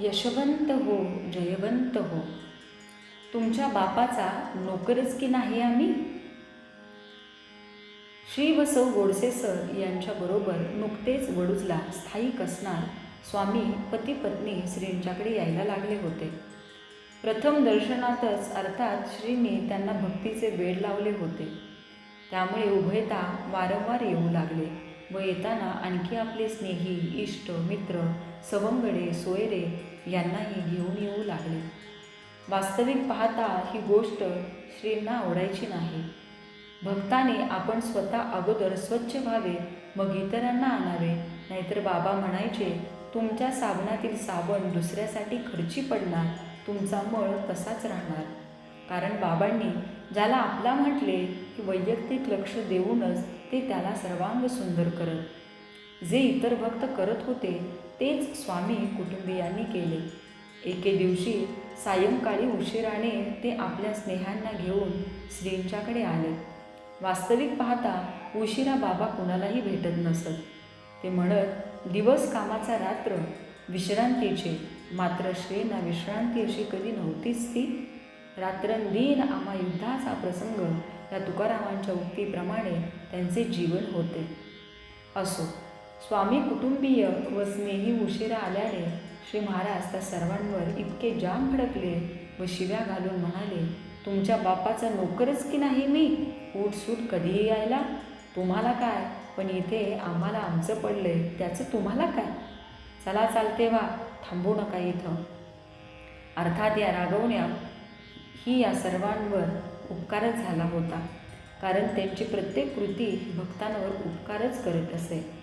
यशवंत हो जयवंत हो. तुमच्या बापाचा नोकरच की नाही आम्ही? श्री बसव गोडसे सर यांच्याबरोबर नुकतेच वडूजला स्थायिक असणार स्वामी पती पत्नी श्रींच्याकडे यायला लागले होते. प्रथम दर्शनातच अर्थात श्रींनी त्यांना भक्तीचे वेड लावले होते. त्यामुळे उभयता वारंवार येऊ लागले व येताना आणखी आपले स्नेही इष्ट मित्र सवंगडे सोयरे यांनाही घेऊन येऊ लागले. वास्तविक पाहता ही गोष्ट श्रींना आवडायची नाही. भक्ताने आपण स्वतः अगोदर स्वच्छ व्हावे मग इतरांना आणावे. नाहीतर बाबा म्हणायचे तुमच्या साबणातील साबण दुसऱ्यासाठी खर्ची पडणार तुमचा मळ तसाच राहणार. कारण बाबांनी ज्याला आपला म्हटले की वैयक्तिक लक्ष देऊनच ते त्याला सर्वांग सुंदर करत. जे इतर भक्त करत होते तेच स्वामी कुटुंबियांनी केले. एके दिवशी सायंकाळी उशिराने ते आपल्या स्नेहांना घेऊन श्रींच्याकडे आले. वास्तविक पाहता उशिरा बाबा कुणालाही भेटत नसत. ते म्हणत दिवस कामाचा रात्र विश्रांतीचे. मात्र श्रींना विश्रांती अशी कधी नव्हतीच ती. रात्रंदिन आम्हा युद्धाचा प्रसंग या तुकारामांच्या उक्तीप्रमाणे त्यांचे जीवन होते. असो. स्वामी कुटुंबीय व स्नेही उशिरा आल्याने श्री महाराज त्या सर्वांवर इतके जाम भडकले व शिव्या घालून म्हणाले तुमच्या बापाचा नोकरच की नाही मी? सूट कधीही यायला? तुम्हाला काय? पण इथे आम्हाला आमचं पडलंय त्याचं तुम्हाला काय? चला चालते वा थांबू नका इथं. अर्थात या रागवण्या ही या सर्वांवर उपकारच झाला होता कारण त्यांची प्रत्येक कृती भक्तांवर उपकारच करत असे.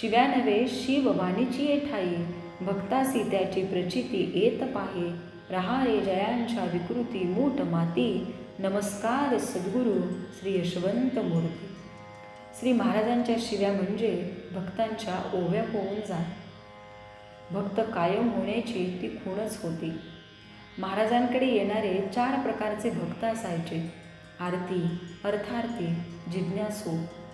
शिव्या नव्हे शिव वाणीची ये ठाई. भक्तासी त्याची प्रचिती येत पाहे. रहाये जयांच्या विकृती मूठ माती. नमस्कार सद्गुरू श्री यशवंत मूर्ती. श्री महाराजांच्या शिव्या म्हणजे भक्तांच्या ओव्या होऊन जात भक्त कायम होण्याची ती खूणच होती. महाराजांकडे येणारे चार प्रकारचे भक्त असायचे. आरती अर्थार्थी जिज्ञासू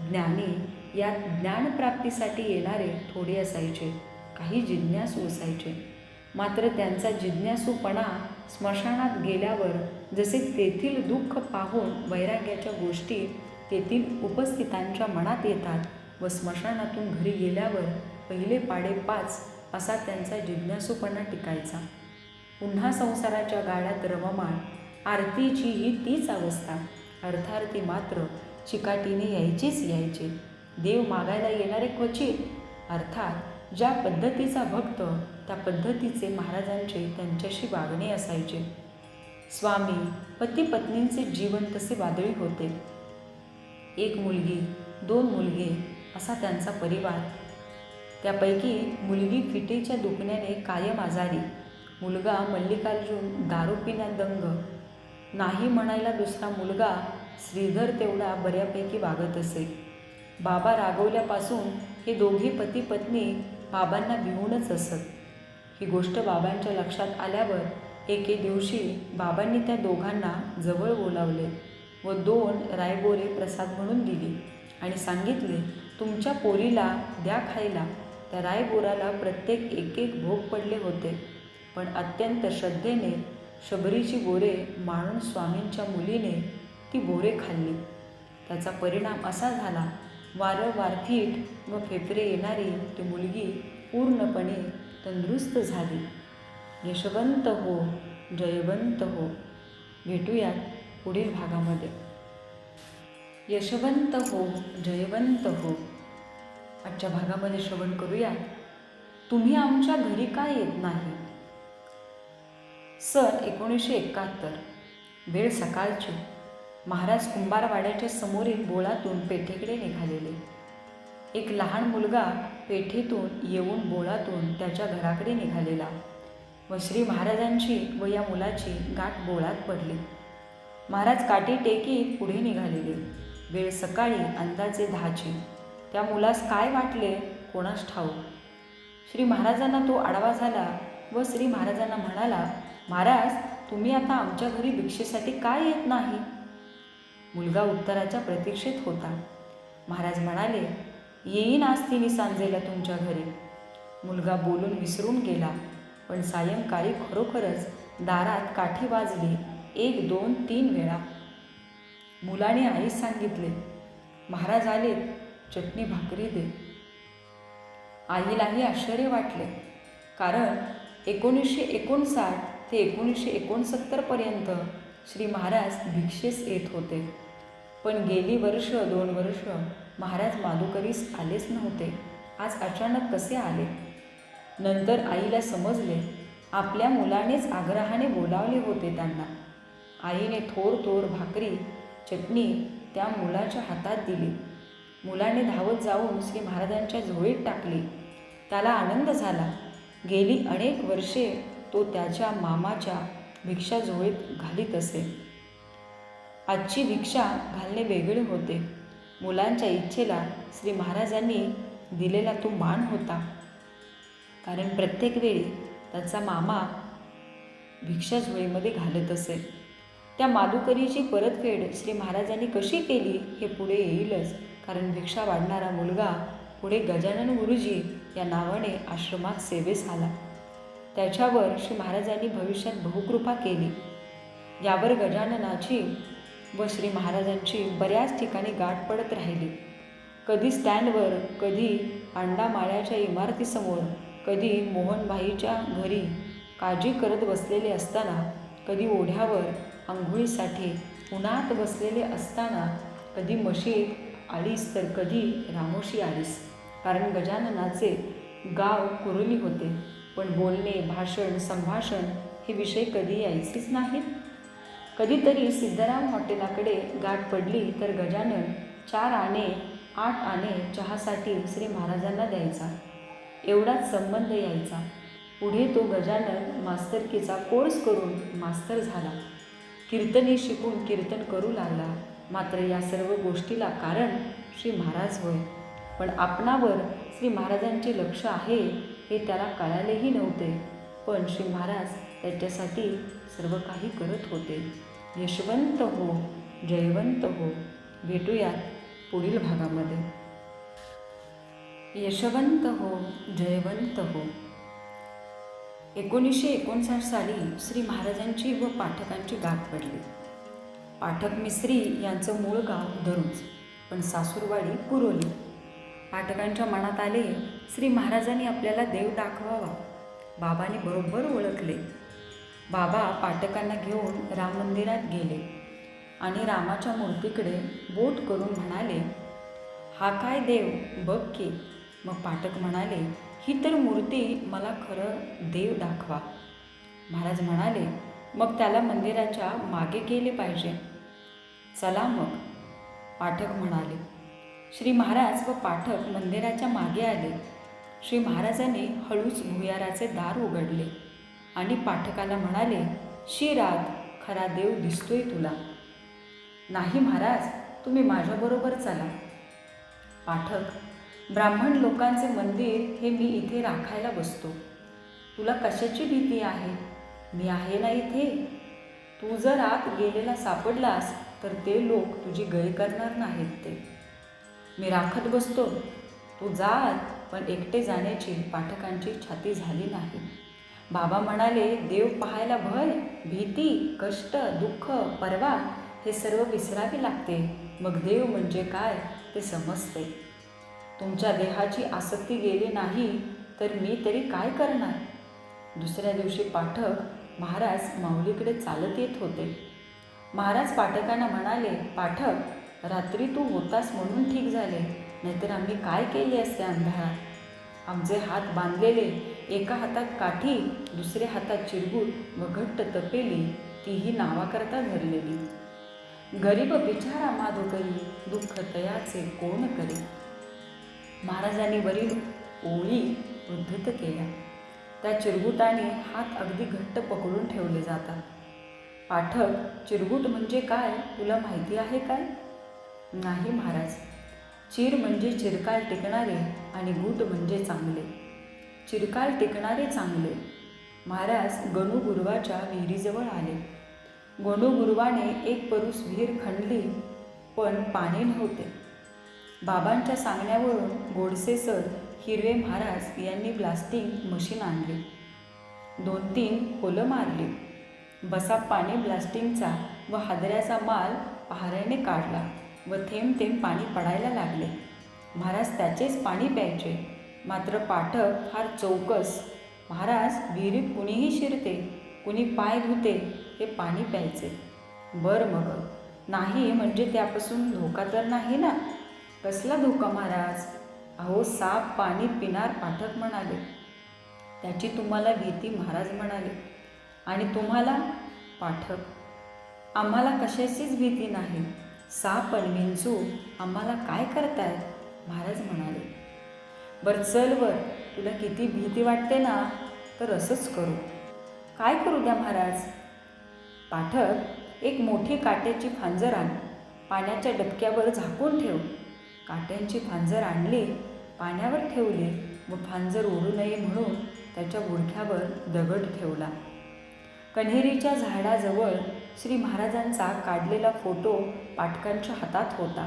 ज्ञानी यात ज्ञानप्राप्तीसाठी येणारे थोडे असायचे काही जिज्ञासू असायचे. मात्र त्यांचा जिज्ञासूपणा स्मशानात गेल्यावर जसे तेथील दुःख पाहून वैराग्याच्या गोष्टी तेथील उपस्थितांच्या मनात येतात व स्मशानातून घरी गेल्यावर पहिले पाडे पाच असा त्यांचा जिज्ञासूपणा टिकायचा. पुन्हा संसाराच्या गाड्यात रममाण आरतीची ही तीच अवस्था. अर्थार्थी मात्र चिकाटीने यायचीच यायचे. देव मागायला येणारे क्वचित. अर्थात ज्या पद्धतीचा भक्त त्या पद्धतीचे महाराजांचे त्यांच्याशी वागणे असायचे. स्वामी पती पत्नींचे जीवन तसे वादळी होते. एक मुलगी दोन मुलगे असा त्यांचा परिवार. त्यापैकी मुलगी फिटेच्या दुखण्याने कायम आजारी. मुलगा मल्लिकार्जुन दारू पिण्यात दंग. नाही म्हणायला दुसरा मुलगा श्रीधर तेवढा बऱ्यापैकी वागत असे. बाबा रागवल्यापासून हे दोघे पती पत्नी बाबांना भिवूनच असत. ही गोष्ट बाबांच्या लक्षात आल्यावर एके दिवशी बाबांनी त्या दोघांना जवळ बोलावले व दोन रायबोरे प्रसाद म्हणून दिली आणि सांगितले तुमच्या पोरीला द्या खायला. त्या रायबोराला प्रत्येक एक एक भोग पडले होते. पण अत्यंत श्रद्धेने शबरीची बोरे माणून स्वामींच्या मुलीने ती बोरे खाल्ली. त्याचा परिणाम असा झाला वारंवार फीट व फेफरे येणारी ती मुलगी पूर्णपणे तंदुरुस्त झाली. यशवंत हो जयवंत हो. भेटूयात पुढील भागामध्ये. यशवंत हो जयवंत हो. आजच्या भागामध्ये श्रवण करूया तुम्ही आमच्या घरी काय येत नाही? सन एकोणीसशे एकाहत्तर. वेळ सकाळची. महाराज कुंभारवाड्याच्या समोरील बोळातून पेठेकडे निघालेले. एक लहान मुलगा पेठेतून येऊन बोळातून त्याच्या घराकडे निघालेला व श्री महाराजांची व या मुलाची गाठ बोळात पडली. महाराज काठी टेकी पुढे निघालेले. वेळ सकाळी अंदाजे दहाची. त्या मुलास काय वाटले? कोणास ठाऊक. श्री महाराजांना तो आडवा झाला व श्री महाराजांना म्हणाला महाराज तुम्ही आता आमच्या घरी भिक्षेसाठी काय येत नाही? मुलगा उत्तराच्या प्रतीक्षेत होता. महाराज म्हणाले येईन आज तिने सांजेला तुमच्या घरी. मुलगा बोलून विसरून गेला पण सायंकाळी खरोखरच दारात काठी वाजली एक दोन तीन वेळा. मुलाने आईस सांगितले महाराज आले चटणी भाकरी दे. आईलाही आश्चर्य वाटले कारण एकोणीसशे एकोणसाठ ते एकोणीसशे एकोणसत्तरपर्यंत श्री महाराज भिक्षेस येत होते. पण गेली वर्ष दोन वर्ष महाराज माधुकरीस आलेच नव्हते. आज अचानक कसे आले? नंतर आईला समजले. आपल्या मुलानेच आग्रहाने बोलावले होते त्यांना. आईने थोर थोर भाकरी चटणी त्या मुलाच्या हातात दिली. मुलाने धावत जाऊन श्री महाराजांच्या झोळीत टाकली. त्याला आनंद झाला. गेली अनेक वर्षे तो त्याच्या मामाच्या भिक्षा झोळीत घालीत असे. आजची भिक्षा घालणे वेगळे होते. मुलांच्या इच्छेला श्री महाराजांनी दिलेला तो मान होता. कारण प्रत्येक वेळी त्याचा मामा भिक्षा झोळीमध्ये घालत असे. त्या माधुकरीची परतफेड श्री महाराजांनी कशी केली हे पुढे येईलच. कारण भिक्षा वाढणारा मुलगा पुढे गजानन गुरुजी या नावाने आश्रमात सेवेस आला. त्याच्यावर श्री महाराजांनी भविष्यात बहुकृपा केली. यावर गजाननाची व श्री महाराजांची बऱ्याच ठिकाणी गाठ पडत राहिली. कधी स्टँडवर कधी अंडामाळ्याच्या इमारतीसमोर कधी मोहनबाईच्या घरी काळजी करत बसलेले असताना कधी ओढ्यावर आंघोळीसाठी उन्हात बसलेले असताना कधी मशीद आलीस तर कधी रामोशी आलीस. कारण गजाननाचे गाव कुरुली होते. पण बोलणे भाषण संभाषण हे विषय कधी यायचेच नाहीत. कधीतरी सिद्धराम हॉटेलाकडे गाठ पडली तर गजानन चार आणे आठ आणे चहासाठी श्री महाराजांना द्यायचा. एवढाच संबंध यायचा. पुढे तो गजानन मास्तरकीचा कोर्स करून मास्तर झाला. कीर्तने शिकून कीर्तन करू लागला. मात्र या सर्व गोष्टीला कारण श्री महाराज होय. पण आपणावर श्री महाराजांचे लक्ष आहे हे त्याला कळालेही नव्हते. पण श्री महाराज त्याच्यासाठी सर्व काही करत होते. यशवंत हो जयवंत हो भेटूयात पुढील भागामध्ये. यशवंत हो जयवंत हो. एकोणीसशे एकोणसाठ साली श्री महाराजांची व पाठकांची गाठ पडली. पाठक मिस्त्री यांचं मूळ गाव दरुज पण सासूरवाडी कुरोली पाठकांच्या मनात आले श्री महाराजांनी आपल्याला देव दाखवावा. बाबाने बरोबर ओळखले. बाबा पाठकांना घेऊन राम मंदिरात गेले आणि रामाच्या मूर्तीकडे बोट करून म्हणाले हा काय देव बघ की. मग पाठक म्हणाले ही तर मूर्ती मला खरं देव दाखवा. महाराज म्हणाले मग त्याला मंदिराच्या मागे गेले पाहिजे. चला मग. पाठक म्हणाले. श्री महाराज व पाठक मंदिराच्या मागे आले. श्री महाराजांनी हळूच भुयाराचे दार उघडले आणि पाठकाला म्हणाले शिरात खरा देव दिसतोय तुला. नाही महाराज तुम्ही माझ्याबरोबर चला. पाठक ब्राह्मण लोकांचे मंदिर हे मी इथे राखायला बसतो. तुला कशाची भीती आहे? मी आहे ना इथे? तू जर आत गेलेला सापडलास तर ते लोक तुझी गय करणार नाहीत ते. मी राखत बसतो. तू जात पण एकटे जाण्याची पाठकांची छाती झाली नाही. बाबा म्हणाले देव पाहायला भय भीती कष्ट दुःख परवा हे सर्व विसरावे लागते. मग देव म्हणजे काय ते समजते. तुमच्या देहाची आसक्ती गेली नाही तर मी तरी काय करणार? दुसऱ्या दिवशी पाठक महाराज माऊलीकडे चालत येत होते. महाराज पाठकांना म्हणाले पाठक रात्री तू होतास म्हणून ठीक झाले. नाहीतर आम्ही काय केले असते अंधारात? आमचे हात बांधलेले एका हातात काठी दुसऱ्या हातात चिरगूट व घट्ट तपेली तीही नावाकरता धरलेली. गरीब बिचारा माधोकरी दुःख तयाचे कोण करे? महाराजांनी वरील ओळी उद्धत केल्या. त्या चिरगुटाने हात अगदी घट्ट पकडून ठेवले जातात. पाठक चिरगुट म्हणजे काय? तुला माहिती आहे काय? नाही महाराज. चिर म्हणजे चिरकाल टिकणारे आणि गुट म्हणजे चांगले. चिरकाल टिकणारे चांगले. महाराज गणुगुरुवाच्या विहिरीजवळ आले. गणुगुरुवाने एक परूस विहीर खणली पण पाणी नव्हते. बाबांच्या सांगण्यावरून गोडसे सर हिरवे महाराज यांनी ब्लास्टिंग मशीन आणले. दोन तीन खोलं मारली. बसा पाणी ब्लास्टिंगचा व हादऱ्याचा माल पहाऱ्याने काढला. व थेंब थेंब पाणी पडायला लागले. महाराज त्याचेच पाणी प्यायचे. मात्र पाठक फार चौकस. महाराज विहिरीत कुणीही शिरते कुणी पाय धुते हे पाणी प्यायचे. बरं मग. नाही म्हणजे त्यापासून धोका तर नाही ना? कसला धोका महाराज? अहो साप पाणी पिणार पाठक म्हणाले. त्याची तुम्हाला भीती महाराज म्हणाले. आणि तुम्हाला? पाठक. आम्हाला कशाचीच भीती नाही. साप आणि विंचू आम्हाला काय करतायत? महाराज म्हणाले बरं चल वर तुला किती भीती वाटते ना तर असंच करू. काय करू द्या महाराज? पाठक एक मोठी काट्याची फांजर आण पाण्याच्या डबक्यावर झाकून ठेव. काट्यांची फांजर आणली पाण्यावर ठेवली व फांजर ओढू नये म्हणून त्याच्या गुडघ्यावर दगड ठेवला. कन्हेरीच्या झाडाजवळ श्री महाराजांचा काढलेला फोटो पाठकांच्या हातात होता.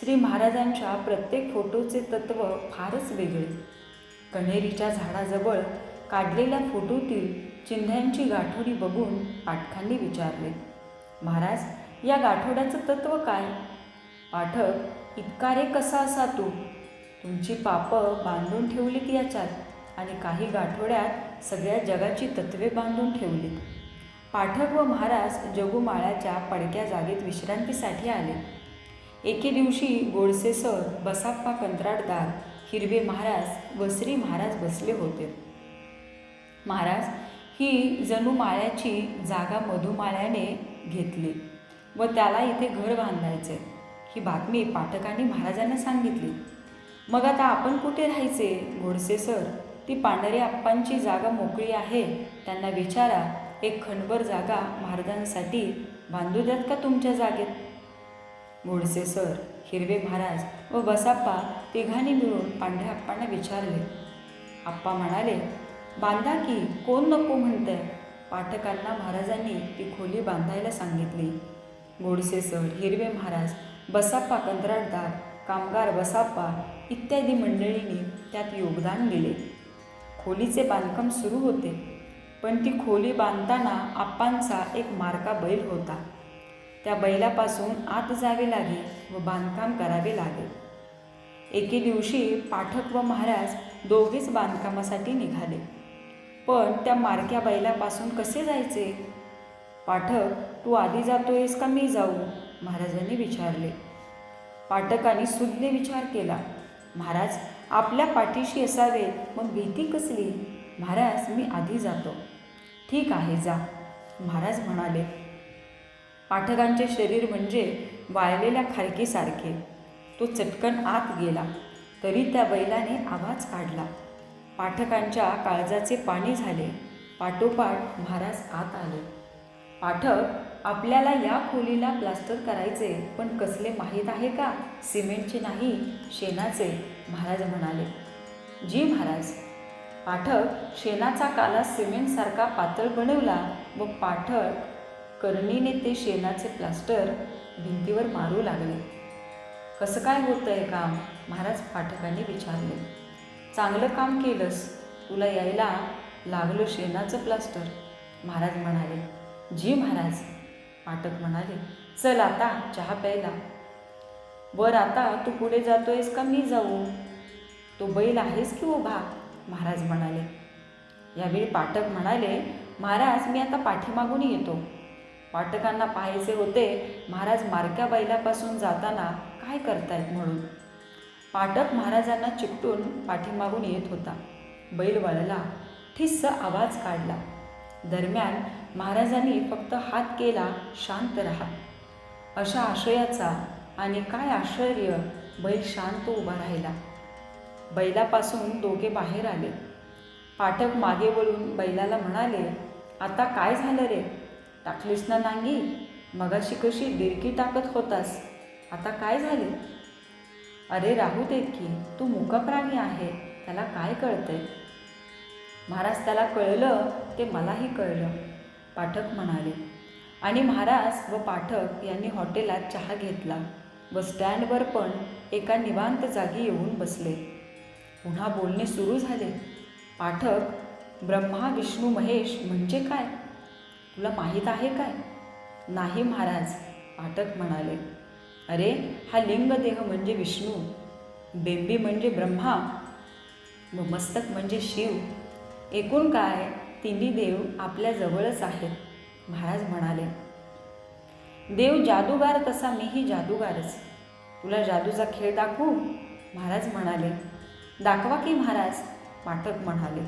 श्री महाराजांच्या प्रत्येक फोटोचे तत्व फारच वेगळे. कन्हेरीच्या झाडाजवळ काढलेल्या फोटोतील चिन्ह्यांची गाठोडी बघून पाठकांनी विचारले महाराज या गाठोड्याचं तत्व काय? पाठक इतका रे कसा असा तू? तुमची पापं बांधून ठेवलीत याच्यात आणि काही गाठोड्यात सगळ्या जगाची तत्वे बांधून ठेवलीत. पाठक व महाराज जगुमाळ्याच्या पडक्या जागेत विश्रांतीसाठी आले. एके दिवशी गोडसे सर बसाप्पा कंत्राटदार हिरवे महाराज व श्री महाराज बसले होते. महाराज ही जणू माळ्याची जागा मधुमाळ्याने घेतली व त्याला इथे घर बांधायचे. ही बातमी पाठकांनी महाराजांना सांगितली. मग आता आपण कुठे राहायचे? गोडसे सर ती पांढरे आप्पांची जागा मोकळी आहे. त्यांना विचारा एक खंडभर जागा महाराजांसाठी बांधू द्यात का तुमच्या जागेत? गोडसे सर हिरवे महाराज व बसाप्पा तिघांनी मिळून पांढऱ्या आप्पांना विचारले. आप्पा म्हणाले बांधा की कोण नको म्हणतंय? पाठकांना महाराजांनी ती खोली बांधायला सांगितली. गोडसे सर हिरवे महाराज बसाप्पा कंत्राटदार कामगार बसाप्पा इत्यादी मंडळींनी त्यात योगदान दिले. खोलीचे बांधकाम सुरू होते पण ती खोली बांधताना आप्पांचा एक मारका बैल होता. त्या बैलापासून आत जावे लागे व बांधकाम करावे लागे. एके दिवशी पाठक व महाराज दोघेच बांधकामासाठी निघाले. पण त्या मारक्या बैलापासून कसे जायचे? पाठक तू आधी जातोयस का मी जाऊ? महाराजांनी विचारले. पाठकाने सुज्ञ विचार केला. महाराज आपल्या पाठीशी असावेत मग भीती कसली? महाराज मी आधी जातो. ठीक आहे जा. महाराज म्हणाले. पाठकांचे शरीर म्हणजे वाळलेल्या खारकीसारखे तो चटकन आत गेला. तरी त्या बैलाने आवाज काढला. पाठकांच्या काळजाचे पाणी झाले. पाठोपाठ महाराज आत आले. पाठक आपल्याला या खोलीला प्लास्टर करायचे पण कसले माहीत आहे का? सिमेंटचे नाही शेणाचे महाराज म्हणाले. जी महाराज पाठक शेणाचा काला सिमेंटसारखा पातळ बनवला व पाठक करणीने ते शेणाचे प्लास्टर भिंतीवर मारू लागले. कसं काय होतं आहे काम? महाराज पाठकांनी विचारले. चांगलं काम केलंस. तुला यायला लागलं शेणाचं प्लास्टर? महाराज म्हणाले. जी महाराज पाठक म्हणाले चल आता चहा प्यायला. बर आता तू पुढे जातोयस का मी जाऊ? तो बैल आहेस की उभा? महाराज म्हणाले. यावेळी पाठक म्हणाले महाराज मी आता पाठीमागून येतो. पाठकांना पाहायचे होते महाराज मारक्या बैलापासून जाताना काय करतायत म्हणून. पाठक महाराजांना चिकटून पाठीमागून येत होता. बैल वळला ठिस्स आवाज काढला. दरम्यान महाराजांनी फक्त हात केला शांत राहा. अशा आशयाचा आणि काय आश्चर्य बैल शांत उभा राहिला. बैलापासून दोघे बाहेर आले. पाठक मागे वळून बैलाला म्हणाले आता काय झालं रे? टाकलीस ना नांगी? मगाशी कशी डिरकी टाकत होतास? आता काय झाले? अरे राहू देत की तू मुकप्राणी आहे त्याला काय कळतंय? महाराज त्याला कळलं ते मलाही कळलं. पाठक म्हणाले. आणि महाराज व पाठक यांनी हॉटेलात चहा घेतला. व स्टँडवर पण एका निवांत जागी येऊन बसले. पुन्हा बोलणे सुरू झाले. पाठक ब्रह्मा विष्णू महेश म्हणजे काय? तुला माहीत आहे काय? नाही महाराज पाठक म्हणाले. अरे हा लिंगदेह म्हणजे विष्णू. बेंबी म्हणजे ब्रह्मा. व मस्तक म्हणजे शिव. एकूण काय? तिन्ही देव आपल्या जवळच आहेत महाराज म्हणाले. देव जादूगार तसा मीही जादूगारच. तुला जादूचा खेळ दाखवू? महाराज म्हणाले. दाखवा की महाराज पाठक म्हणाले.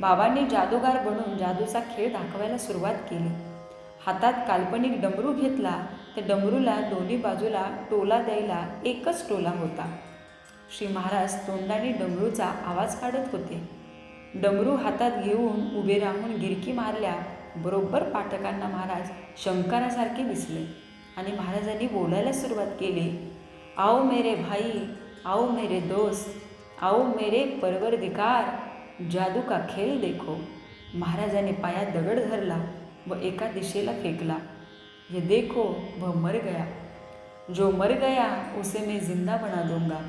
बाबांनी जादूगार बनून जादूचा खेळ दाखवायला सुरुवात केली. हातात काल्पनिक डमरू घेतला त्या डमरूला दोन्ही बाजूला टोला द्यायला एकच टोला होता. श्री महाराज तोंडाने डमरूचा आवाज काढत होते. डमरू हातात घेऊन उभे राहून गिरकी मारल्या बरोबर पाठकांना महाराज शंकरासारखे दिसले आणि महाराजांनी बोलायला सुरुवात केली. आओ मेरे भाई आओ मेरे दोस्त आओ मेरे परवरदिकार जादू का खेल देखो. महाराजाने पायात दगड धरला व एका दिशेला फेकला. हे देखो व मर गया. जो मर गया उसे मैं जिंदा बना दूंगा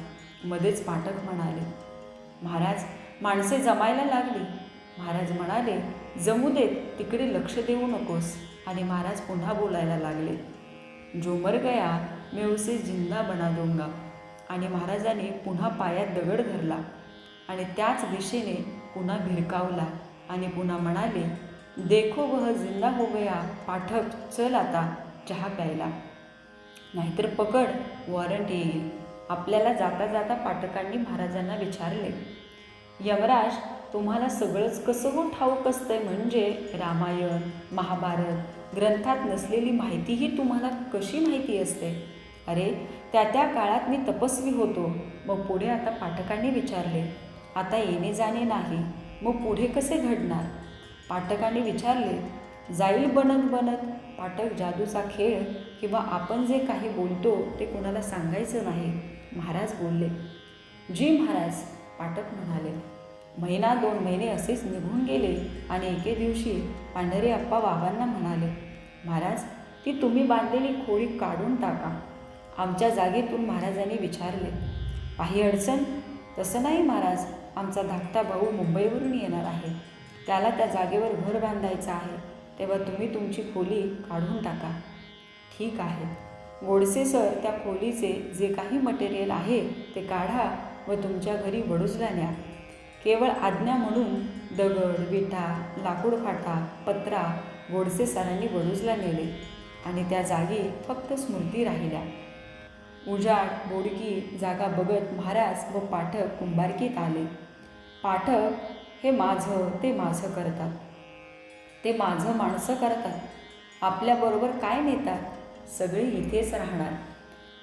मध्येच पाठक म्हणाले. महाराज माणसे जमायला लागली. महाराज म्हणाले जमू देत तिकडे लक्ष देऊ नकोस. आणि महाराज पुन्हा बोलायला लागले. जो मर गया मी उसे जिंदा बना दूंगा. आणि महाराजांनी पुन्हा पायात दगड धरला आणि त्याच दिशेने पुन्हा भिरकावला आणि पुन्हा म्हणाले देखो वह जिंदा हो गया पाठक चल आता चहा प्यायला. नाहीतर पकड वॉरंट येईल. आपल्याला जाता जाता पाठकांनी महाराजांना विचारले. यवराज तुम्हाला सगळंच कसं हो ठाऊक असतंय म्हणजे रामायण महाभारत ग्रंथात नसलेली माहितीही तुम्हाला कशी माहिती असते? अरे त्या त्या काळात मी तपस्वी होतो. मग पुढे आता पाठकांनी विचारले आता येणे जाणे नाही मग पुढे कसे घडणार? पाठकांनी विचारले जाईल बनत बनत. पाठक जादूचा खेळ किंवा आपण जे काही बोलतो ते कोणाला सांगायचं नाही. महाराज बोलले जी महाराज पाठक म्हणाले महिना दोन महिने असेच निघून गेले आणि एके दिवशी पांढरे अप्पा बाबांना म्हणाले महाराज ती तुम्ही बांधलेली खोळी काढून टाका. आमच्या जागेतून महाराजांनी विचारले काही अडचण? तसं नाही महाराज आमचा धाकटा भाऊ मुंबईवरून येणार आहे. त्याला त्या जागेवर घर बांधायचं आहे. तेव्हा तुम्ही तुमची खोली काढून टाका. ठीक आहे. गोडसे सर त्या खोलीचे जे काही मटेरियल आहे ते काढा व तुमच्या घरी वडूजला न्या. केवळ आज्ञा म्हणून दगड विटा लाकूड फाटा पत्रा गोडसे सरांनी वडूजला नेले आणि त्या जागी फक्त स्मृती राहिल्या. उजाड बोडकी जागा बघत महाराज व पाठक कुंभारकीत आले. पाठक हे माझं ते माझं करतात. ते माझं माणसं करतात. आपल्याबरोबर काय नेतात? सगळे इथेच राहणार.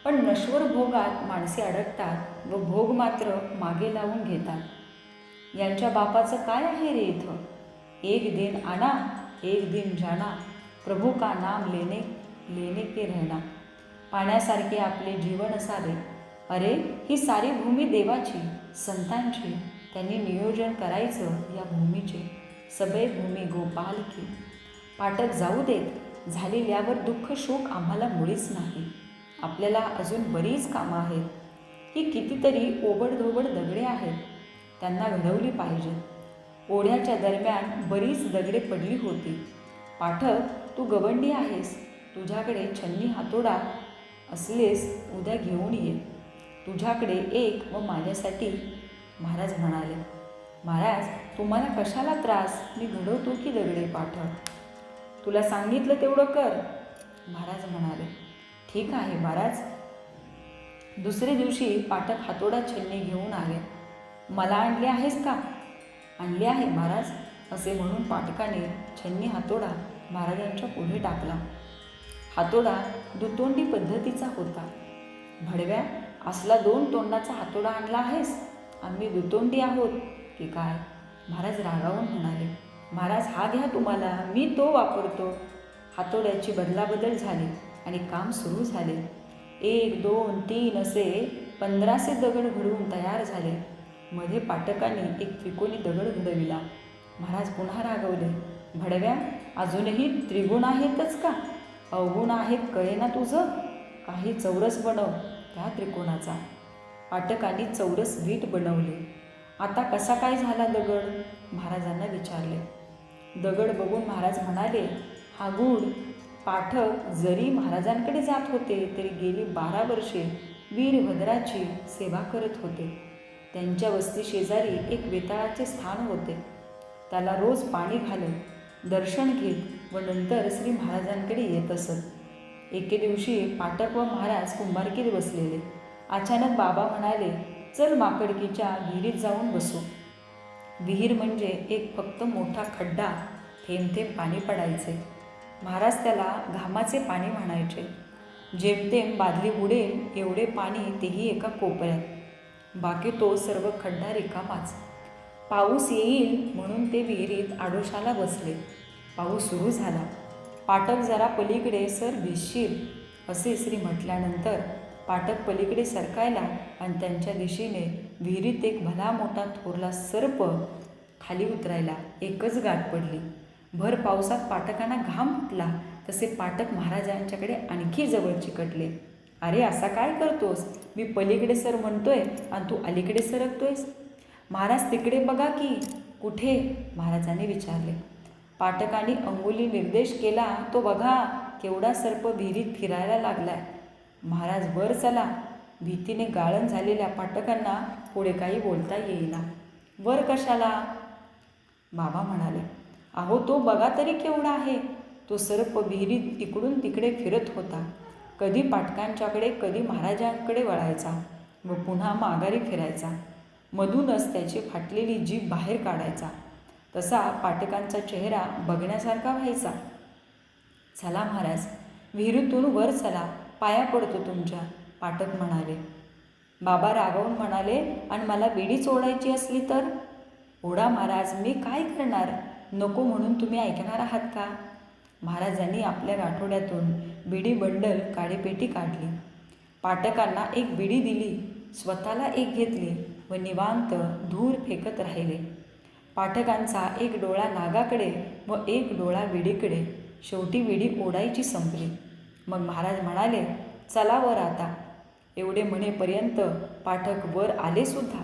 पण नश्वर भोगात माणसे अडकतात व भोग मात्र मागे लावून घेतात. यांच्या बापाचं काय आहे रे इथं? एक दिन आना एक दिन जाना प्रभू का नाम लेने लेने के रहना पाण्यासारखे आपले जीवन असावे. अरे ही सारी भूमी देवाची संतांची त्यांनी नियोजन करायचं या भूमीचे. सबै भूमी गोपाल की. पाटक जाऊ देत झालेल्यावर दुःख शोक आम्हाला मुळीच नाही. आपल्याला अजून बरीच कामं आहेत. ही कितीतरी ओबडधोबड दगडे आहेत. त्यांना घडवली पाहिजेत ओढ्याच्या दरम्यान बरीच दगडे पडली होती. पाठक तू गवंडी आहेस. तुझ्याकडे छन्नी हातोडा असलेस उद्या घेऊन ये. तुझ्याकडे एक व माझ्यासाठी. महाराज म्हणाले महाराज तुम्हाला कशाला त्रास? मी घडवतो की दगडे पाठव तुला सांगितलं तेवढं कर. महाराज म्हणाले ठीक आहे महाराज. दुसरे दिवशी पाठक हातोडा छन्नी घेऊन आले. मला आणले आहेस का? आणले आहे महाराज. असे म्हणून पाठकाने छन्नी हातोडा महाराजांच्या पुढे टाकला. हातोडा दुतोंडी पद्धतीचा होता. भडव्या असला दोन तोंडाचा हातोडा आणला आहेस? आम्ही दुतोंडी आहोत. की काय? महाराज रागावून म्हणाले. महाराज हा घ्या तुम्हाला. मी तो वापरतो. हातोड्याची बदलाबदल झाली आणि काम सुरू झाले. एक दोन तीन असे पंधराशे दगड घडवून तयार झाले. मध्ये पाटकाने एक त्रिकोणी दगड घडविला. महाराज पुन्हा रागवले भडव्या अजूनही त्रिगुण आहेतच का? अवगुण आहेत कळे ना तुझं? काही चौरस बनव त्या त्रिकोणाचा. पाटकांनी चौरस वीट बनवले. आता कसा काय झाला दगड? महाराजांना विचारले. दगड बघून महाराज म्हणाले हा गुड पाठक जरी महाराजांकडे जात होते तरी गेली बारा वर्षे वीरभद्राची सेवा करत होते. त्यांच्या वस्ती शेजारी एक वेताळाचे स्थान होते. त्याला रोज पाणी घालत दर्शन घेत व नंतर श्री महाराजांकडे येत असत. एके दिवशी पाटक व महाराज कुंभारकीत बसलेले. अचानक बाबा म्हणाले चल माकडकीच्या विहिरीत जाऊन बसू. विहीर म्हणजे एक फक्त मोठा खड्डा थेंब थेंब पाणी पडायचे. महाराज त्याला घामाचे पाणी म्हणायचे. जेमतेम बादली बुडेल एवढे पाणी तेही एका कोपऱ्यात. बाकी तो सर्व खड्डा रिकामाच. पाऊस येईल म्हणून ते विहिरीत आडोशाला बसले. पाऊस सुरू झाला. पाटक जरा पलीकडे सर भिशील असे श्री म्हटल्यानंतर पाटक पलीकडे सरकायला आणि त्यांच्या दिशेने विहिरीत एक भला मोठा थोरला सर्प खाली उतरायला एकच गाठ पडली. भर पावसात पाटकांना घाम फुटला. तसे पाटक महाराजांच्याकडे आणखी जवळ चिकटले. अरे असा काय करतोस? मी पलीकडे सर म्हणतोय आणि तू अलीकडे सरकतोयस महाराज तिकडे बघा की कुठे? महाराजांनी विचारले. पाठकाने अंगुली निर्देश केला तो बघा केवढा सर्प विहिरीत फिरायला लागलाय. महाराज वर चला. भीतीने गाळण झालेल्या पाठकांना पुढे काही बोलता येईना. वर कशाला? बाबा म्हणाले अहो तो बघा तरी केवढा आहे. तो सर्प विहिरीत इकडून तिकडे फिरत होता. कधी पाटकांच्याकडे कधी महाराजांकडे वळायचा व पुन्हा माघारी फिरायचा. मधूनच त्याची फाटलेली जीभ बाहेर काढायचा. तसा पाटकांचा चेहरा बघण्यासारखा व्हायचा. चला महाराज विहिरीतून वर चला पाया पडतो तुमच्या पाटक म्हणाले. बाबा रागवून म्हणाले आणि मला विडीच ओढायची असली तर? ओढा महाराज मी काय करणार? नको म्हणून तुम्ही ऐकणार आहात का? महाराजांनी आपल्या गाठोड्यातून बिडी बंडल काळीपेटी काढली. पाटकांना एक बिडी दिली स्वतःला एक घेतली व निवांत धूर फेकत राहिले. पाठकांचा एक डोळा नागाकडे व एक डोळा विडीकडे. शेवटी विडी ओढायची संपली. मग महाराज म्हणाले चला वर आता. एवढे म्हणेपर्यंत पाठक वर आले सुद्धा.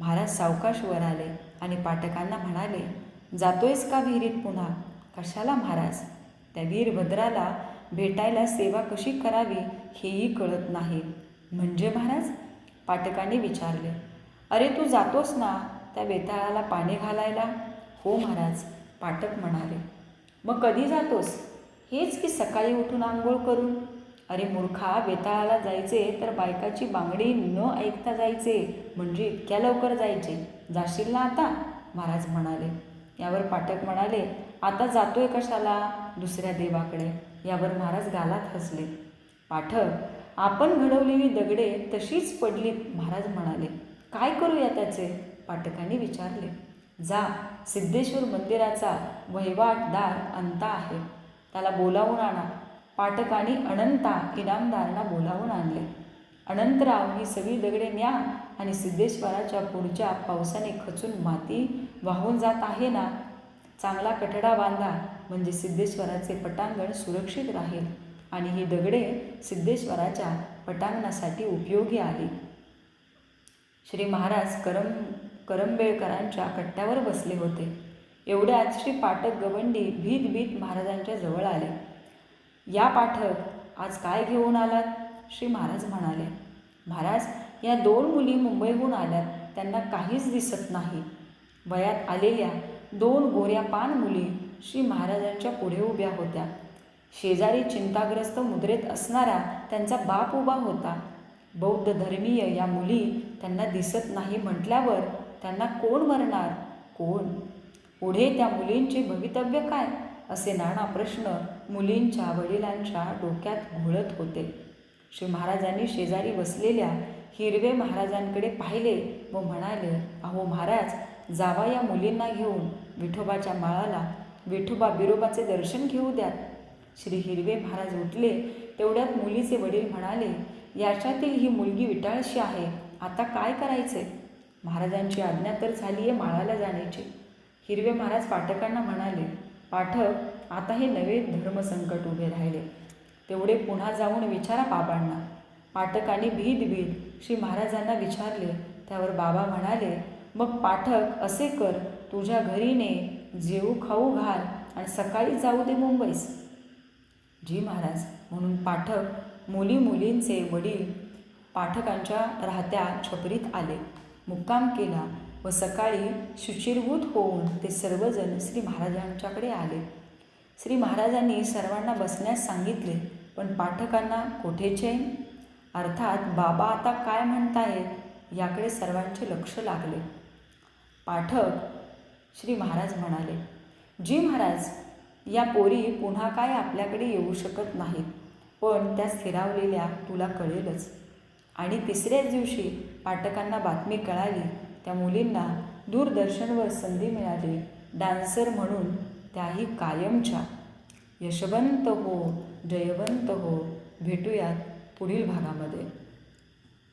महाराज सावकाश वर आले आणि पाठकांना म्हणाले जातोयस का विहिरीत पुन्हा? कशाला महाराज? त्या वीरभद्राला भेटायला सेवा कशी करावी हेही कळत नाही. म्हणजे महाराज? पाटकाने विचारले. अरे तू जातोस ना त्या वेताळाला पाणी घालायला? हो महाराज पाटक म्हणाले. मग कधी जातोस? हेच की सकाळी उठून आंघोळ करून? अरे मूर्खा वेताळाला जायचे तर बायकाची बांगडी न ऐकता जायचे म्हणजे इतक्या लवकर जायचे. जाशील ना आता? महाराज म्हणाले. यावर पाठक म्हणाले आता जातोय कशाला? दुसऱ्या देवाकडे. यावर महाराज गालात हसले. पाठक आपण घडवलेली दगडे तशीच पडली महाराज म्हणाले. काय करूया त्याचे? पाठकांनी विचारले. जा सिद्धेश्वर मंदिराचा वहिवाटदार अंता आहे. त्याला बोलावून आणा. पाठकांनी अनंता इनामदारांना बोलावून आणले. अनंतराव ही सगळी दगडे न्या आणि सिद्धेश्वराच्या पुढच्या पावसाने खचून माती वाहून जात आहे ना? चांगला कठडा बांधा. म्हणजे सिद्धेश्वराचे पटांगण सुरक्षित राहील आणि ही दगडे सिद्धेश्वराच्या पटांगणासाठी उपयोगी आली श्री महाराज करम करंबेळकरांच्या कट्ट्यावर बसले होते. एवढ्यात श्री पाठक गवंडी भीत भीत महाराजांच्या जवळ आले. या पाठक आज काय घेऊन आलात? श्री महाराज म्हणाले. महाराज या दोन मुली मुंबईहून आल्यात त्यांना काहीच दिसत नाही. वयात आलेल्या दोन गोऱ्या पान मुली श्री महाराजांच्या पुढे उभ्या होत्या. शेजारी चिंताग्रस्त मुद्रेत असणारा त्यांचा बाप उभा होता. बौद्ध धर्मीय या मुली त्यांना दिसत नाही म्हटल्यावर त्यांना कोण मरणार? कोण? पुढे त्या मुलींचे भवितव्य काय? असे नाना प्रश्न मुलींच्या वडिलांच्या डोक्यात घोळत होते. श्री महाराजांनी शेजारी बसलेल्या हिरवे महाराजांकडे पाहिले व म्हणाले अहो महाराज जावा या मुलींना घेऊन. विठोबाच्या माळाला विठोबा बिरोबाचे दर्शन घेऊ द्यात. श्री हिरवे महाराज उठले. तेवढ्यात मुलीचे वडील म्हणाले याच्यातील ही मुलगी विटाळशी आहे. आता काय करायचे? महाराजांची आज्ञा तर झाली आहे माळाला जाण्याची. हिरवे महाराज पाठकांना म्हणाले पाठक आता हे नवे धर्मसंकट उभे राहिले. तेवढे पुन्हा जाऊन विचारा बाबांना. पाठकाने भीत भीत श्री महाराजांना विचारले. त्यावर बाबा म्हणाले मग पाठक असे कर तुझ्या घरी ने जेऊ खाऊ घाल आणि सकाळी जाऊ दे मुंबईस. जी महाराज म्हणून पाठक मुली मुलींचे वडील पाठकांच्या राहत्या छपरीत आले. मुक्काम केला व सकाळी शुचिरभूत होऊन ते सर्वजण श्री महाराजांच्याकडे आले. श्री महाराजांनी सर्वांना बसण्यास सांगितले पण पाठकांना कोठेचे? अर्थात बाबा आता काय म्हणतायत याकडे सर्वांचे लक्ष लागले. पाठक श्री महाराज म्हणाले जी महाराज या पोरी पुन्हा काय आपल्याकडे येऊ शकत नाहीत पण त्या स्थिरावलेल्या तुला कळेलच. आणि तिसऱ्याच दिवशी पाठकांना बातमी कळाली त्या मुलींना दूरदर्शनवर संधी मिळाली डान्सर म्हणून त्याही कायमच्या. यशवंत हो जयवंत हो भेटूयात पुढील भागामध्ये.